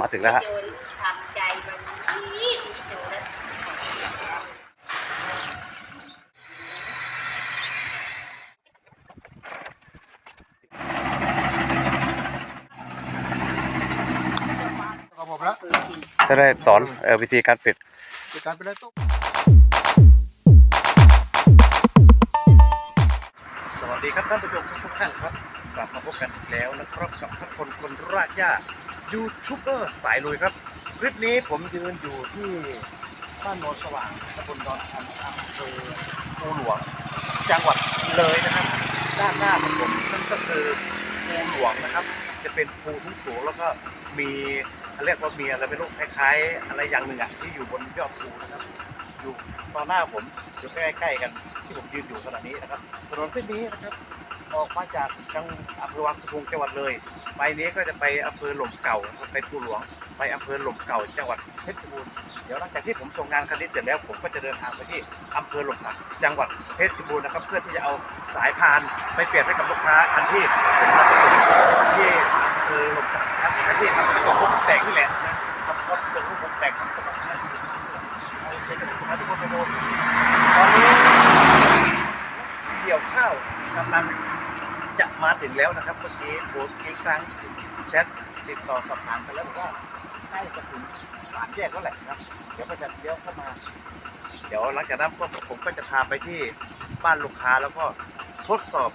มาถึงแล้วฮะโจรทำใจมันดีดีโจรนะกับผมแล้วคือจริงจะได้สอนเอ่อวิธีการปิดจัดการไปเลยตุ๊กสวัสดีครับท่านผู้ชมทุกท่านครับ กลับมาพบกันอีกแล้วนะครับกับท่านคนคนรากหญ้า ยูทูบเบอร์สายลุยครับ คลิปนี้ผมยืนอยู่ที่บ้านโนนสว่างตำบลดอนคำอำเภอภูหลวง จังหวัดเลยนะครับ ด้านหน้าของผมนั่นก็คือภูหลวงนะครับ จะเป็นภูทุ่งสูงแล้วก็มีเขาเรียกว่ามีอะไรไม่รู้คล้ายๆ อะไรอย่างหนึ่งอะที่อยู่บนยอดภูนะครับ อยู่ตอนหน้าผมอยู่ใกล้ๆกันที่ผมยืนอยู่ขณะนี้นะครับถนนเส้นนี้นะครับออกมาจากจังอำเภอวังสะพุงจังหวัดเลย ไปนี้ก็จะไปอำเภอหล่มเก่าไปภูหลวง ไปอำเภอหล่มเก่าจังหวัดเพชรบูรณ์เดี๋ยวหลังจากที่ผมส่งงานคันนี้เสร็จแล้วผมก็จะเดินทางไปที่อำเภอหล่มสักจังหวัดเพชรบูรณ์นะครับ เพื่อที่จะเอาสายพานไปเปลี่ยนให้กับลูกค้าคันที่ผมมาส่งที่อำเภอหล่มสักครับคันที่ทำเป็นของผมแต่งนี่แหละนะครับก็เป็นของผมแต่งของผมเอาไปกับลูกค้าทุกคนไปดูตอนนี้เกี่ยวข้าวกำลัง มาถึงแล้วนะครับเมื่อกี้โพสต์อีกครั้งแชทติดต่อสอบถามกันแล้วบอกว่าใกล้จะถึงสามแยกแล้วแหละนะครับเดี๋ยวก็จะเลี้ยวเข้ามา เดี๋ยวหลังจากนั้นก็ผมก็จะพาไปที่บ้านลูกค้าแล้วก็ทดสอบ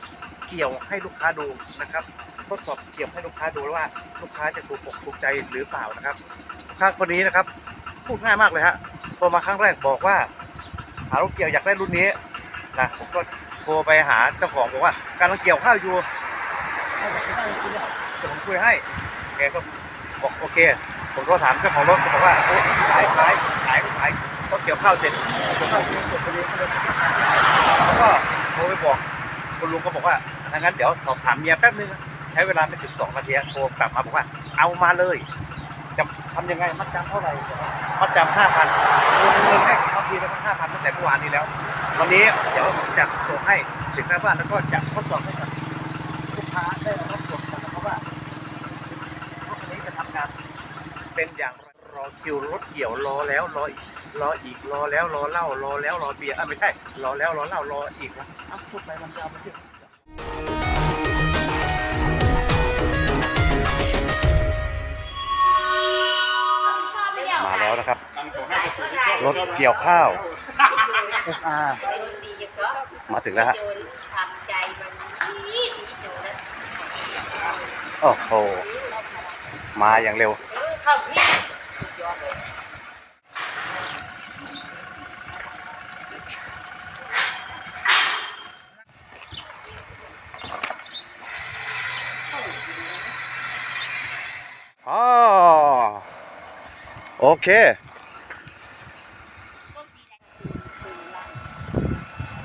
เกี่ยวให้ลูกค้าดูนะครับ ทดสอบเกี่ยวให้ลูกค้าดูว่าลูกค้าจะถูกอกถูกใจหรือเปล่านะครับลูกค้าคนนี้นะครับ พูดง่ายมากเลยฮะพอมาครั้งแรกบอกว่าหารถเกี่ยวอยากได้รุ่นนี้นะผมก็ โทรไปหาเจ้าของบอกว่าการเกี่ยวข้าวอยู่เดี๋ยวผมคุยให้แกก็บอกโอเค ผมก็ถามเจ้าของรถบอกว่าขายขายขายขายก็เกี่ยวข้าวเสร็จเกี่ยวข้าวเสร็จพอดีก็เลยแล้วก็โทรไปบอกคุณลุงก็บอกว่าถ้างั้นเดี๋ยวสอบถามเมียแป๊บนึงใช้เวลาไม่ถึงสองนาทีโทรกลับมาบอกว่า เอามาเลยจะทำยังไงมัดจำเท่าไหร่มัดจำห้าพันโอนเงินให้เขาทีแล้วห้าพันตั้งแต่เมื่อวานนี้แล้ว วันนี้เดี๋ยวผมจะส่งให้ถึงหน้าบ้านแล้วก็จะทดสอบให้กับลูกค้าได้รับตรวจกันนะครับว่ารถคันนี้จะทำงานเป็นอย่างไรรอคิวรถเกี่ยวรอแล้วรออีกรออีกรอแล้วรอเล่ารอแล้วรอเบียร์อะไม่ใช่รอแล้วรอเล่ารออีกนะอะพูดไปมันจะเอามาเยอะมาแล้วนะครับรถเกี่ยวข้าว SR ดีจะก็ มาถึงแล้วฮะโจรทำใจมันดีดีโจรนะโอ้โห มาอย่างเร็วเออเข้าที่สุดยอดเลยอ๋อโอเค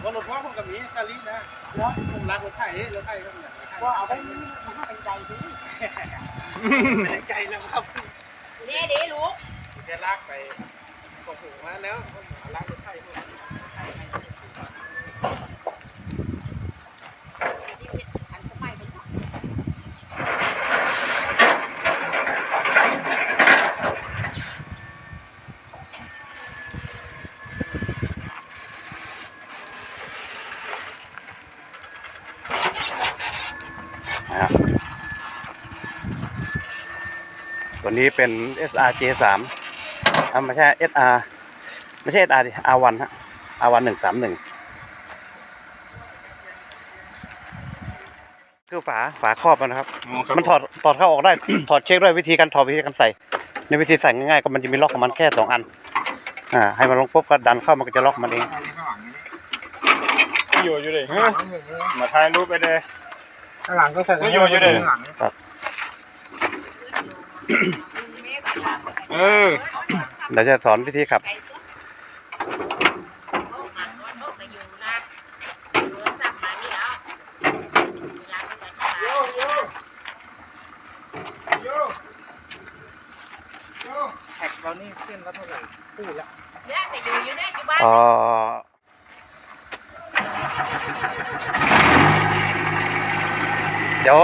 วันรถพ่อผมกับมีซาลีนะแล้ว ผมรักรถไถรถไถก็เหมือนก็เอาไปนี่มันให้เป็นใจดีเป็นใจแล้วครับเนี่ยเดี๋ยวลูกจะลากไปกหูมาแล้วผมรักรถไถผม หันสมัยเป็น นะฮะตัว นี้เป็น SR J3 อ่าไม่ใช่ SR ไม่ใช่ SR ดิ R1 ฮะ R1 หนึ่งสามหนึ่งคือฝาฝาครอบมันนะครับ มันถอดถอดเข้าออกได้ ถอดเช็คด้วยวิธีการถอดวิธีการใส่ ในวิธีใส่ง่ายๆก็มันจะมีล็อกของมันแค่สองอัน อ่า ให้มันลงปุ๊บก็ดันเข้ามันก็จะล็อกมันเองอยู่อยู่เลยมาถ่ายรูปไปเลยข้างหลังก็ใส่ก็อยู่อยู่ดิข้างหลัง เออเดี๋ยวจะสอนวิธีขับ แท็กเรานี่เส้นละเท่าไหร่พูดละอ๋อ เดี๋ยว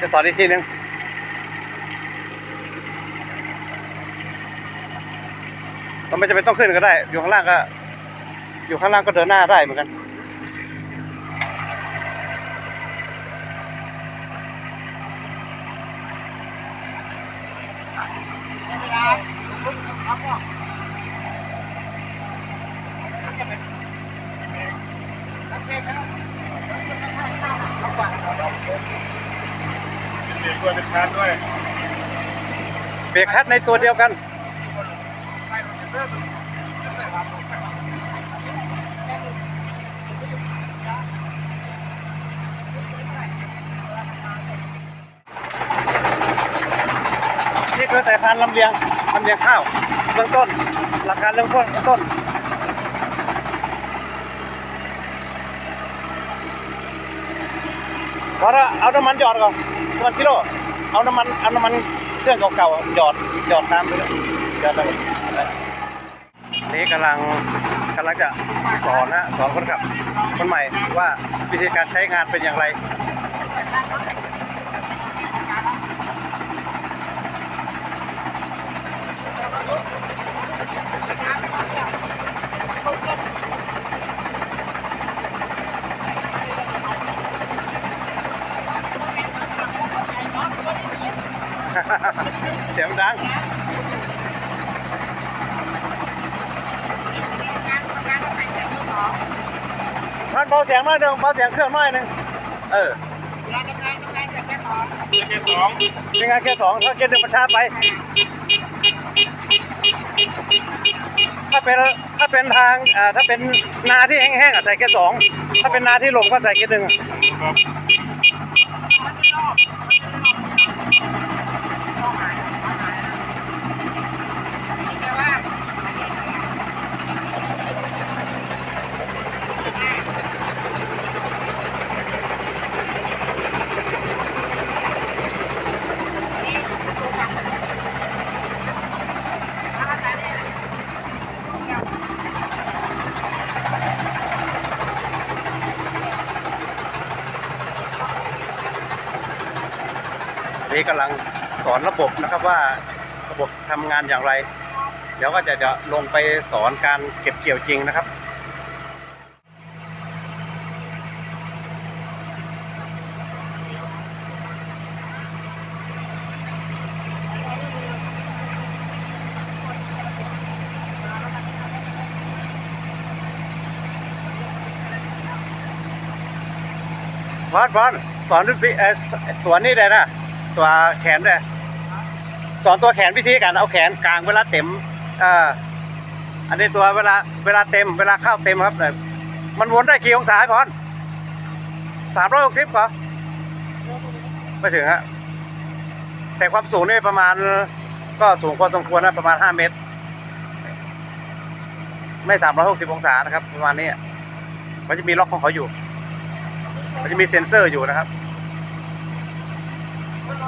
จะสอนอีกทีนึง เราไม่จำเป็นต้องขึ้นก็ได้ อยู่ข้างล่างก็ อยู่ข้างล่างก็เดินหน้าได้เหมือนกันเด็กด้วยเป็นชาร์ด้วยเบรกคัดในตัวเดียวกัน สายพันลำเลียงลำเลียงข้าวเบื้องต้น หลักการเริ่มต้นเบื้องต้นพอละเอาน้ำมันหยอดก่อนน้ำมันกิโลเอาน้ำมันเอาน้ำมันเครื่องเก่าๆหยอดหยอดตามไปเลยหยอดไปนี่กำลังกำลังจะสอนนะสอนคนขับคนใหม่ว่าวิธีการใช้งานเป็นอย่างไร เสียงดังท่านเบาเสียงหน่อยหนึ่งเบาเสียงเครื่องหน่อยหนึ่งเออแค่สองเป็นงานแค่สองถ้าเกณฑ์หนึ่งมันช้าไป ถ้าเป็นถ้าเป็นทางอ่าถ้าเป็นนาที่แห้งๆอะใส่แค่สองถ้าเป็นนาที่ลงก็ใส่แค่หนึ่ง นี่กำลังสอนระบบนะครับว่าระบบทำงานอย่างไร เดี๋ยวก็จะจะลงไปสอนการเก็บเกี่ยวจริงนะครับบอสบอสสอนรุ่นพี่เออตัวนี้ได้นะ ตัวแขนด้สอนตัวแขนวิธีการเอาแขนกลางเวลาเต็มอ่าอันนี้ตัวเวลาเวลาเต็มเวลาเข้าเต็มครับเนี่ยมันวนได้กี่องศาพอนสามร้อยหกสิบเหรอไม่ถึงฮะแต่ความสูงนี่ประมาณ ก็สูงพอสมควรนะประมาณห้าเมตร ไม่สามร้อยหกสิบองศานะครับ ประมาณนี้มันจะมีล็อกของเขาอยู่ มันจะมีเซ็นเซอร์อยู่นะครับ Thank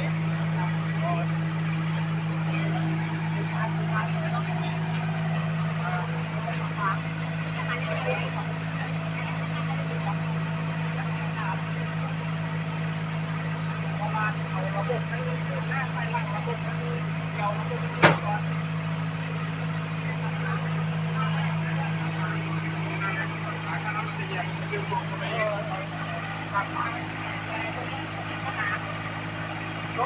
you. ร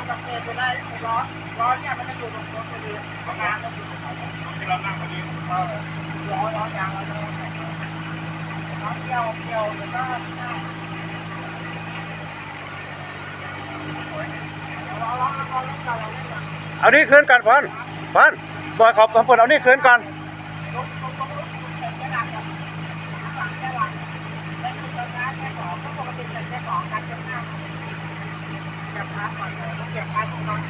ถกับเพื่อนได้ร้อนร้อเนี่ยมันจะอยู่ตรงรถพอดีเพราะงานมันอยู่ตรงที่เรานั่งพอดีเออร้อนร้อยางเราเลยร้อเกี่ยวเกี่ยวแล้วก็ร้อนร้อนร้อนร้อนเอานี่คืนก่อนพอนพอนบอยขอบขอบคุณเอานี่คืนก่อน รถรถรถรถแข่งแค่หลังกันหลังแค่หลังแล้วคือรถน้ำแค่สองก็ปกติแค่สองกันแค่ห้าเก็บพาร์ทก่อนเลยเก็บพาร์ทตรงนั้น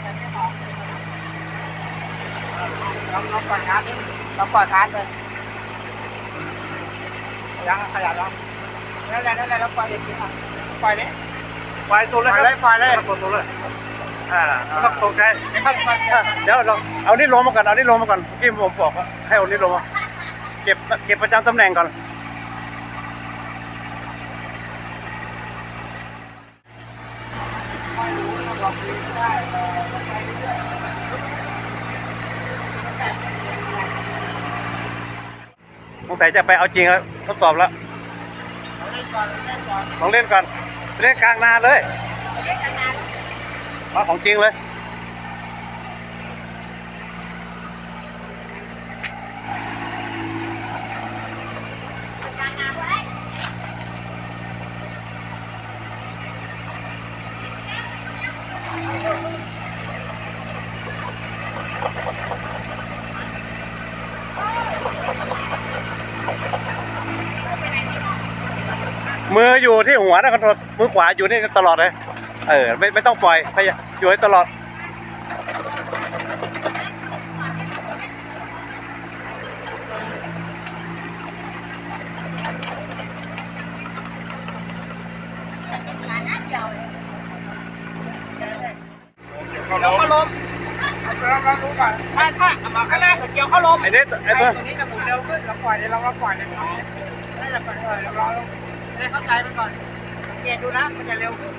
แค่สองเราเราปล่อยพาร์ทนี่เรา ปล่อยพาร์ทเลยยังขยันแล้วนั่นแหละนั่นแหละเราปล่อยเด็กนี่ค่ะปล่อยเลยไฟสูงเลยครับไฟเลยกดสูงเลยอ่าต้องตกใจเดี๋ยวเราเอานี่ลงมาก่อนเอานี่ลงมาก่อนเมื่ผมบอกให้เอานี่ลงมาเก็บเก็บประจำตำแหน่งก่อนปล่รู้เราบอกได้อใช้เรื่อย สงสัยจะไปเอาจริงแล้วทดสอบแล้วเราเล่นก่อนเราเล่นก่อนลองเล่นก่อนเล่นกลางนาเลยเล่นกันนานมาของจริงเลย กันนานไว้ มื ออยู่ที่หัวนะคอนโทรลมือขวาอยู่นี่ตลอดเลย เออ ไม่ไม่ต้องปล่อยพยายามอยู่ให้ตลอด เดี๋ยวเลยเขาเกี่ยวล้มเขาลมเราดูก่อนถ้าถ้าเอามาข้างหน้าเกี่ยวเขาลมไอ้เน็ตไอ้เพื่อน ตัวนี้จะหมุนเร็วขึ้นเราปล่อยเลยเราก็ปล่อยเลยนี่จะปล่อยเลยเรา ได้เข้าใจมันก่อนสังเกตดูนะ มันจะเร็วขึ้น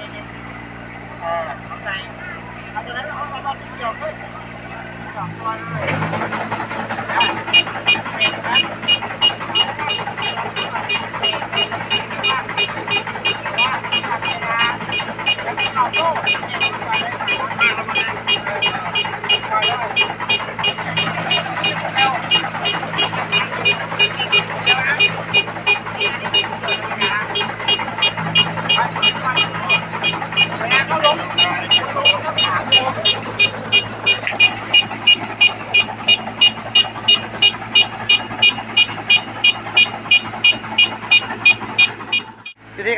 นี่ๆเออเข้าใจเอาตัวนั้นเอาเอาเอนเกี่ยวขึ้นสองตัวเลยเวลาเขาล้มเขาล้มเขาถามเลย ทีนี้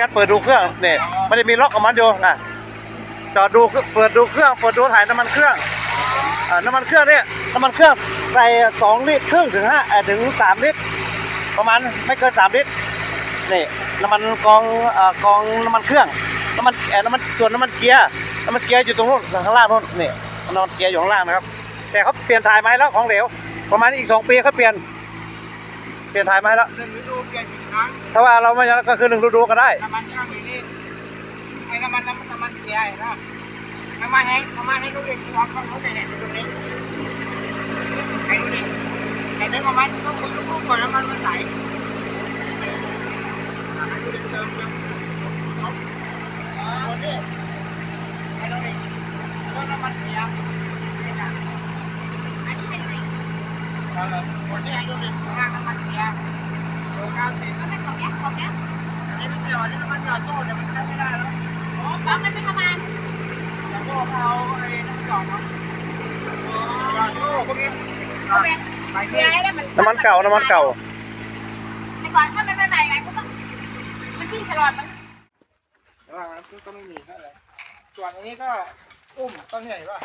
การเปิดดูเครื่องเนี่ยมันจะมีล็อกของมันอยู่นะจอดดูเปิดดูเครื่องเปิดดูถ่ายน้ำมันเครื่องอ่าน้ำมันเครื่องเนี่ยน้ำมันเครื่องใส่สองลิตรครึ่งถึงห้าถึงสามลิตร ประมาณไม่เกินสามลิตรนี่น้ำมันกองอ่อกองน้ำมันเครื่องน้ำมันเอ่อน้ำมันส่วนน้ำมันเกียร์น้ำมันเกียร์อยู่ตรงนู้นข้างล่างนู้นนี่น้ำมันเกียร์อยู่ข้างล่างนะครับ แต่เขาเปลี่ยนถ่ายไม้แล้วของเหลวประมาณอีกสองปีเขาเปลี่ยนเปลี่ยนถ่ายไม้แล้ว ถ้าว่าเราไม่ก็คือหนึ่งฤดูก็ได้น้ำมันเครื่องอยู่นี่ไอ้น้ำมันน้ำมันน้มันเกียร์เห็นไหมน้ำมันให้น้ำมันให้ลูกเด็กที่วางเขาเขาไปเนี่ยตรงนี้ไอ้ดูดิไอ้เรื่องน้ำมันต้องคุยลูกก่อนน้ำมันมันไหลอ่าให้ดูดิเติมเติมอ๋อนี่ไอ้ดูดิเรื่องน้ำมันเกียร์นี่นะอันนี้เป็นไงอันนี้ไอ้ดูดิข้างล่างน้ำมันเกียร์โลเก้าสิบก็เป็นของอันนี้ไม่เกี่ยวอันนี้น้ำมันเดี๋ยวมันใช้ไม่ได้แล้วโอ้ปั๊มมันเป็นไอ้น้ำหยอดมาหยอดโซ่พวกนี้ก็เป็น น้ำมันเก่า น้ำมันเก่าแต่ก่อนถ้ามันไม่ใหม่ไงก็ต้องมันที่ตลอดมันแต่ว่ามันก็ไม่มีเท่าไรส่วนอันนี้ก็อุ้มต้นใหญ่ป่ะ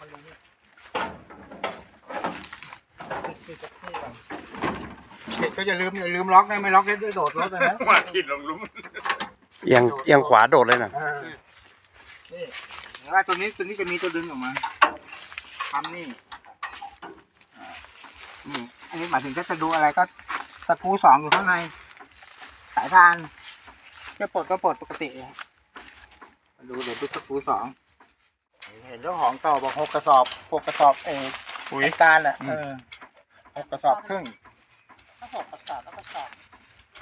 มันลงนี่นี่จะนี่ก่อน ด็กก็อย่าลืมอย่าลืมล็อกนะไม่ล็อกได้โดดรถเลยนะ ว่าขีดลงหลุมเอียงเอียงขวาโดดเลยนะเออนี่เห็นว่าตัวนี้ตัวนี้จะมีตัวดึงออกมาทำนี่อ่านี่ อันนี้หมายถึงถ้าจะดูอะไรก็สกรูสองอยู่ข้างใน สายพานจะปลดก็ปลดปกติเองมาดูเดี๋ยวดูสกรูสองเห็นเจ้าของต่อบอกหกกระสอบหกกระสอบเองปุ๋ยการอะเออหกกระสอบครึ่ง ก็หกกระสอบแล้วก็สอบ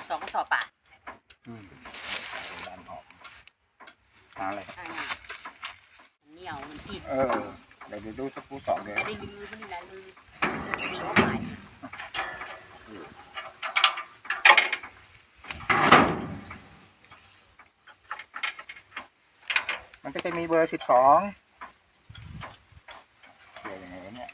สองกระสอบป่ะดันออกอะไรใช่เหนียวมันติดเออเดี๋ยวเดี๋ยวดูสกรูสองเดี๋ยวจะได้ยืมมันนี่แหละลืมหัวหมายมันก็จะมีเบอร์สิบสองเดี๋ยวยังไงวะเนี่ย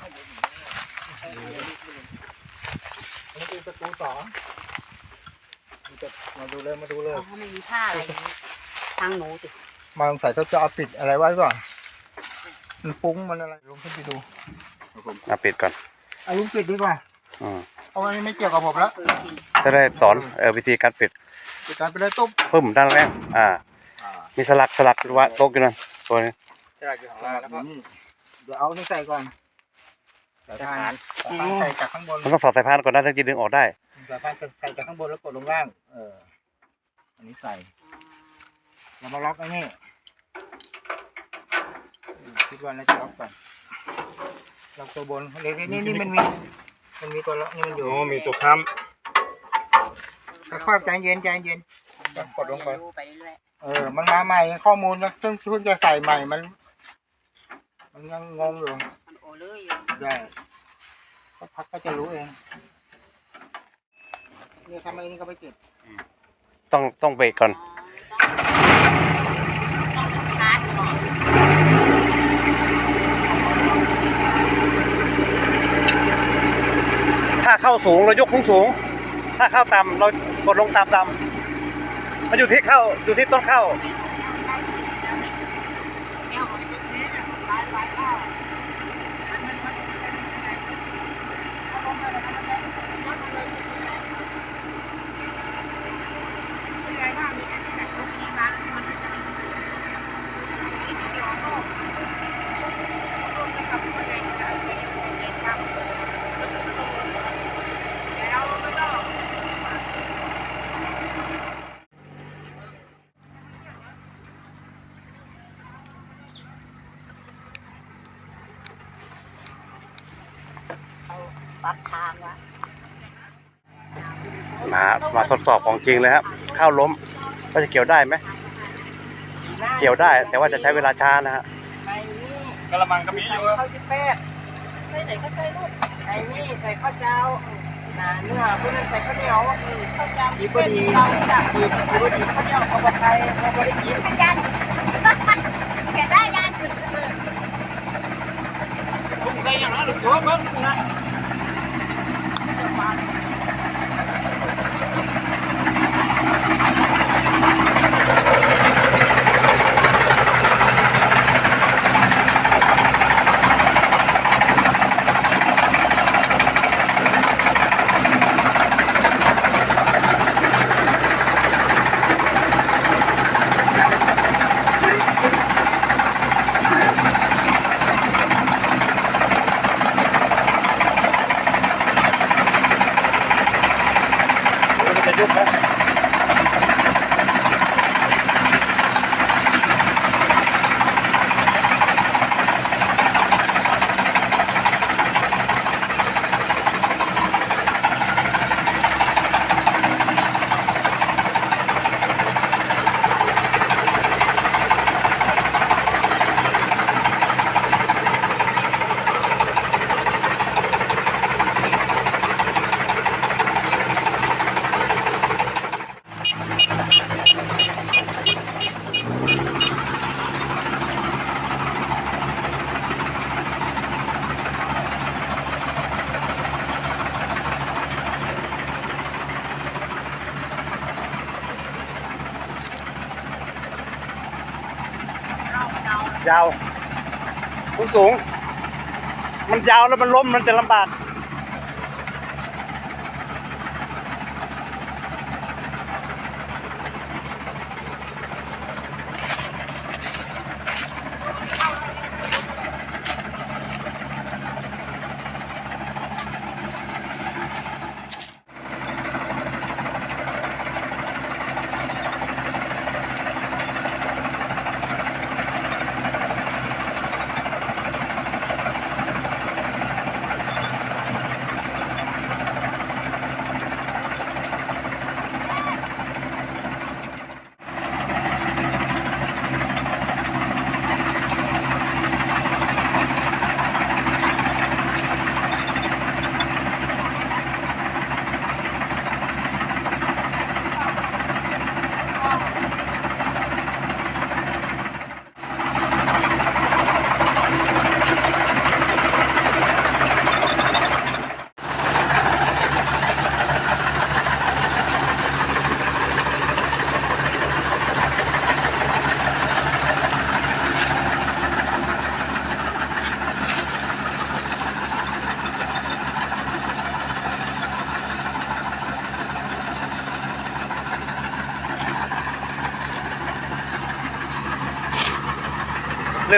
อันนี้คือ สกรูสองมันจะมาดูเลยมาดูเลยเอาถ้าไม่มีผ้าอะไรอย่างนี้ทางหนูติมาสงสัยเขาจะเอาปิดอะไรไว้ก่อนมันฟุ้งมันอะไรลุงขึ้นไปดูอะปิดก่อนเอาลุงปิดดีกว่าอืมเพราะว่านี่ไม่เกี่ยวกับผมแล้วเคยกินจะได้สอนเออวิธีการปิดปิดการไปเลยตุ๊บเพิ่มด้านแรกอ่า มีสลักสลักวะโต๊ะอยู่นั่นตัวนี้จะอยู่ข้างล่างแล้วก็นี่เดี๋ยวเอาที่ใส่ก่อนใส่สายพานสายพานใส่จากข้างบนมันต้องถอดสายพานก่อนนะถึงจะดึงออกได้ สายพานใส่จากข้างบนแล้วกดลงล่าง เออ อันนี้ใส่เรามาล็อกไอ้นี่คิดว่าน่าจะล็อกก่อนล็อกตัวบนเดี๋ยวนี่นี่มันมี มันมีตัวล็อกนี่มันอยู่โอ้มีตัวค้ค่อยๆใจเย็นใจเย็นกดลงไปดูไปเรื่อยเออ มันมาใหม่ข้อมูลนะเพิ่งเพิ่งจะใส่ใหม่มัน มันยังงงอยู่มันโอเลยอยู่ได้สักพักก็จะรู้เอง เนี่ยทำไมนี่ก็ไม่ติดต้องต้องเบรกก่อน ถ้าเข้าสูงเรายกสูงสูง ถ้าเข้าต่ำเรากดลงต่ำต่ำมันอยู่ที่เข้าอยู่ที่ต้นเข้า แก้วของ ปรับทางวะ มามาทดสอบของจริงเลยครับเข้าล้มก็จะเกี่ยวได้ไหมเกี่ยวได้ แต่ว่าจะใช้เวลาช้านะฮะใส่นี่ำกระมังก็มีอยู่ข้าวจิ้มแป้งใส่ไหนก็ใส่ลูกใส่นี่ใส่ข้าวเจ้าหนาเนื้อเพื่อนใส่ข้าวเหนียวข้าวเจ้าดีพอดีดีพอดีข้าวเหนียวเอาไปใส่เอาไปได้กินเป็นยันแกได้ยันผมใส่อย่างนั้นหรือตัวเบิ้งนะ สูง มันยาวแล้วมันล้มมันจะลำบาก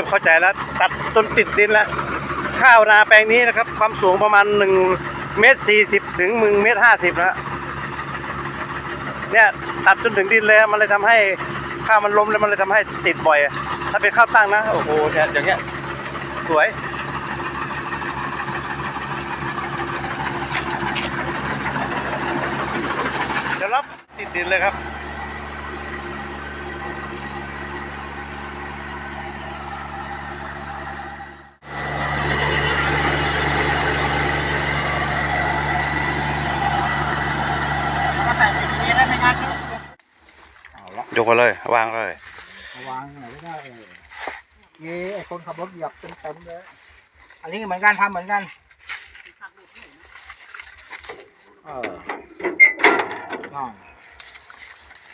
ริ่มเข้าใจแล้ว ตัดจนติดดินแล้ว ข้าวนาแปลงนี้นะครับ ความสูงประมาณหนึ่งเมตรสี่สิบถึงหนึ่งเมตรห้าสิบนะเนี่ยตัดจนถึงดินเลยมันเลยทำให้ข้าวมันล้มแล้วมันเลยทำให้ติดบ่อย ถ้าเป็นข้าวตั้งนะโอ้โหเนี่ยอย่างเงี้ยสวยเดี๋ยวรับติดดินเลยครับ ก็ใส่ไปทีนี้ได้ไหมครับ เอาละยกไปเลย วางเลย วางไหนไม่ได้เลยนี่ไอ้คนขับรถเหยียบเต็มๆเลย อันนี้เหมือนกันทำเหมือนกันเอออ่า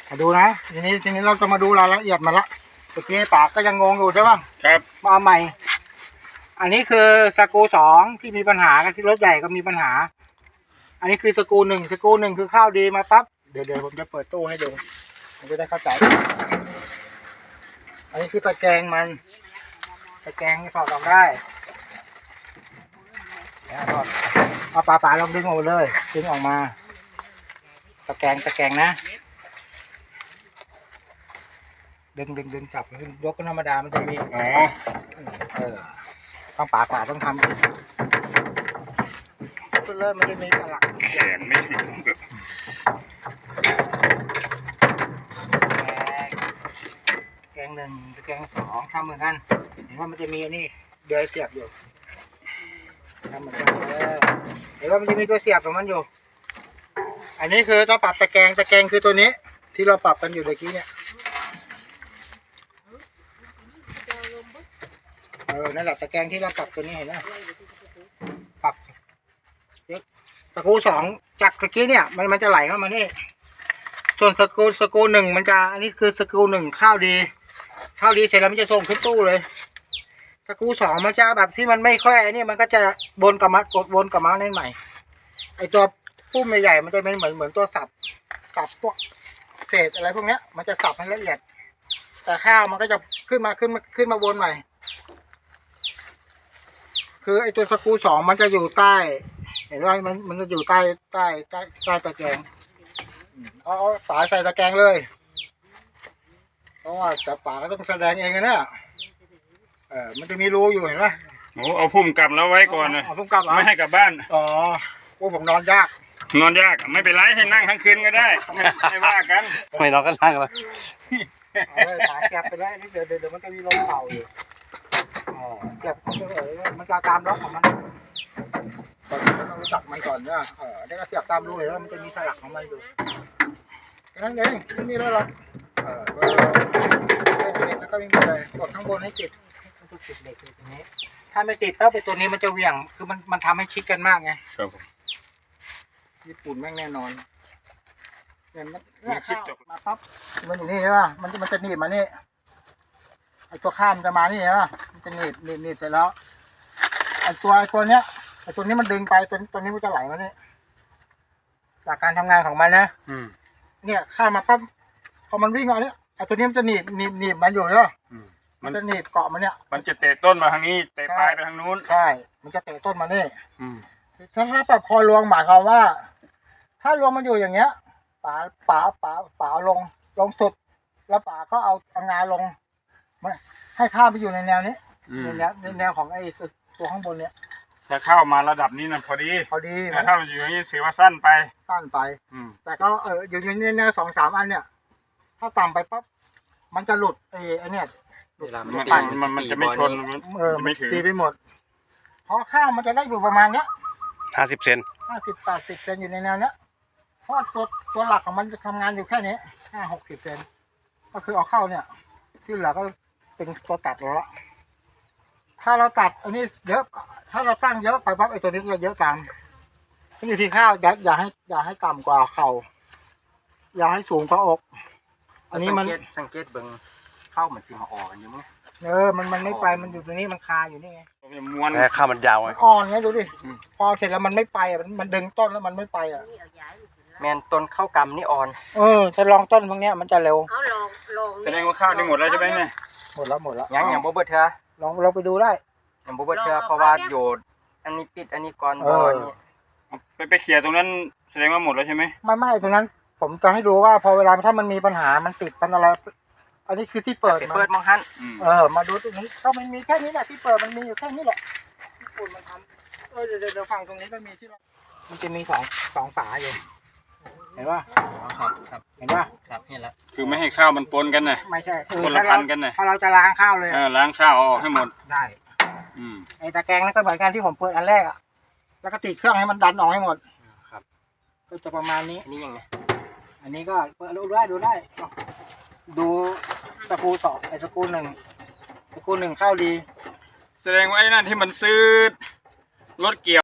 มาดูนะ ทีนี้ทีนี้เราจะมาดูรายละเอียดมันละเมื่อกี้ปากก็ยังงงอยู่ใช่ป่ะครับมาเอาใหม่ อันนี้คือสกรูสองที่มีปัญหากันที่รถใหญ่ก็มีปัญหา อันนี้คือสกรูหนึ่งสกรูหนึ่งคือข้าวดีมาปั๊บเดี๋ยวเดี๋ยวผมจะเปิดตู้ให้ดู มันจะได้เข้าใจ อันนี้คือตะแกรงมัน ตะแกรงถอดออกได้แล้วถอดเอาปลาปลาลองดึงออกมาเลย ดึงออกมา ตะแกรงตะแกรงนะ ดึงดึงดึงจับยกขึ้นธรรมดามันจะมีอ๋อเออต้องป่าป่าต้องทำก็เริ่มมันจะมีตลักแขนไม่ถึง กงแกงหนึ่งแกงสองทำเหมือนกันเห็นว่ามันจะมีนนี้เดือยเสียบอยู่ทำเหมือนกันเลยเห็นว่ามันจะมีตัวเสียบของมันอยู่ อันนี้คือต้องปรับตะแกรงตะแกรงคือตัวนี้ ที่เราปรับกันอยู่เมื่อกี้เนี่ยเออนั่นแหละตะแกรงที่เราปรับตัวนี้เห็นไหมปรับตะกรูสองจากตะกี้เนี่ย มันมันจะไหลเข้ามานี่ส่วนสกรูสกรูหนึ่งมันจะ อันนี้คือสกรูหนึ่งข้าวดี ข้าวดีเสร็จแล้วมันจะส่งขึ้นตู้เลยสกูสองมันจะแบบที่มันไม่ค่อยนี่มันก็จะวนกลับมากดวนกลับมาในใหม่ ไอตัวปุ้มใหญ่ๆมันจะเป็นเหมือนเหมือนตัวสับสับพวกเศษอะไรพวกเนี้ย มันจะสับให้ละเอียด แต่ข้าวมันก็จะขึ้นมาขึ้นมาขึ้นมาวนใหม่ คือไอตัวสกูสองมันจะอยู่ใต้ เห็นว่ามันมันจะอยู่ใต้ใต้ใต้ใต้ตะแกรงเอาเอาฝาใส่ตะแกรงเลย ราะว่าแต่ฝาก็ต้องแสดงเองนะเออมันจะมีรูอยู่เห็นไหมโอ้เอาพุ่มกลับแล้วไว้ก่อนเลยเอาพุ่งกลับเหรอไม่ให้กลับบ้าน อ๋อโอ้ผมนอนยาก นอนยากไม่เป็นไรให้นั่งทั้งคืนก็ได้ไม่ไม่ว่ากันไม่นอนก็นั่งแล้วเอาเลยขาแก็บไปได้นี่เดี๋ยวเดี๋ยวเดี๋ยวมันจะมีลมเข่าอยู่อ๋อแก็บเออมันจะตามล็อกของมันตอนนี้เรารู้จักมันก่อนนะเออได้ก็เสียบตามรูเห็นว่ามันจะมีสลักของมันอยู่แค่นั้นเองไม่มีแล้วหรอก เออก็ติดแล้วก็ไม่มีเลยกดข้างบนให้ติดมันจะติดเหล็กอยู่ตรงนี้ ถ้าไม่ติดถ้าไปตัวนี้มันจะเหวี่ยง คือมันมันทำให้ชิดกันมากไง ครับผม ญี่ปุ่นแม่งแน่นอนเนี่ยมันมีเนี่ยคลิปข้าวจบ มาปั๊บมันอยู่นี่ใช่ป่ะมันจะมันจะหนีบมานี่ไอตัวข้ามนจะมานี่ใช่ป่ะมันจะหนีบหนีบหนีบเสร็จแล้วไอตัวไอตัวเนี้ยไอตัวนี้มันดึงไปตัวตัวนี้มันจะไหลมานี่จากการทำงานของมันนะอืมเนี่ยข้ามมาปั๊บ พอมันวิ่งเอาเนี้ยไอตัวนี้มันจะหนีบหนีบหนีบมันอยู่ใช่ป่ะอืมมัมันนจะหนีบเกาะมันเนี่ย มันจะเตะต้นมาทางนี้เตะปลายไปทางนู้นใช่ มันจะเตะต้นมานี่อืมถ้าถ้าปรับคอรวงหมายความว่า ถ้ารวงมันอยู่อย่างเงี้ยป๋าป๋าป๋าป๋าเอาลงลงสุด แล้วป๋าก็เอาเอางาลงไม่ให้ข้ามไปอยู่ในแนวนี้อืมในแนวในแนวของไอ้ตัวข้างบนเนี้ยถ้าเข้ามาระดับนี้นะพอดีพอดีถ้าเข้ามาอยู่อย่างนี้ถือว่าสั้นไป สั้นไป อืมแต่ก็เอออยู่ในแนวสองสามอันเนี่ย ถ้าต่ำไปปั๊บมันจะหลุดไอ้ไอ้เนี่ยหลุดมันมันมันมันจะไม่ชนมันเออจะมันไม่ถึงตีไปหมดเพราะข้าวมันจะได้อยู่ประมาณเนี้ยห้าสิบเซนห้าสิบแปดสิบเซนอยู่ในแนวเนี้ยเพราะว่าตัวตัวหลักของมันจะทำงานอยู่แค่นี้ห้าหกสิบเซนก็คือเอาเข้าเนี่ย ที่เหลือก็เป็นตัวตัดแล้วละถ้าเราตัดอันนี้เยอะ ถ้าเราตั้งเยอะไปปั๊บไอ้ตัวนี้ก็จะเยอะตามมันอยู่ที่ข้าวอย่าอย่าให้ อย่าให้ต่ำกว่าเข่าอย่าให้สูงกว่าอก อันนี้มัน สังเกตสังเกตเบิ่งเข้าเหมือนสิมาออกกันอยู่มั้งเออ มันมันไม่ไป มันอยู่ตรงนี้ มันคาอยู่นี่ไงผมจะม้วนแค่ข้าวมันยาวไง มันอ่อนไงดูดิ อืม พอเสร็จแล้วมันไม่ไปอะ มันมันดึงต้นแล้วมันไม่ไปอะ แมนต้นเข้ากำนี่อ่อน เออจะลองต้นพวกเนี้ยมันจะเร็ว เขาลองลองแสดงว่าข้าวนี่หมดแล้วใช่ไหมเนี่ย หมดแล้วหมดแล้วยังยังบ่เบิดเถอะลองเราไปดูได้ ยังบ่เบิดเชื่อเพราะว่าโยด อันนี้ปิดอันนี้ก่อนเอบ่ออันนี้ไปไปเคลียร์ตรงนั้นแสดงว่าหมดแล้วใช่ไหมไม่ไม่ตรงนั้น ผมจะให้ดูว่าพอเวลาถ้ามันมีปัญหามันติดมันอะไร อันนี้คือที่เปิดไปมาเปิดมองหันอืมเออมาดูตรงนี้ก็มันมีแค่นี้แหละที่เปิดมันมีอยู่แค่นี้แหละญี่ปุ่นมันทำเออเดี๋ยวเดี๋ยวเดี๋ยวฝั่งตรงนี้ก็มีที่เรามันจะมีสองสองฝาอยู่เห็นป่ะครับครับเห็นป่ะครับนี่แหละคือไม่ให้ข้าวมันปนกันนะไม่ใช่คือคนละถ้าเราพันกันน่ะถ้าเราจะล้างข้าวเลยเออล้างข้าวเอาออกให้หมดได้อืมไอ้ตะแกรงนั่นก็เหมือนกันที่ผมเปิดอันแรกอะแล้วก็ติดเครื่องให้มันดันออกให้หมดครับ ก็จะประมาณนี้อันนี้ยังไง อันนี้ก็เปิดดูได้ดูได้ ดูสกูสองไอ้สกูหนึ่งสกูหนึ่งเข้าดี แสดงว่าไอ้นั่นที่มันซื้อรถเกี่ยว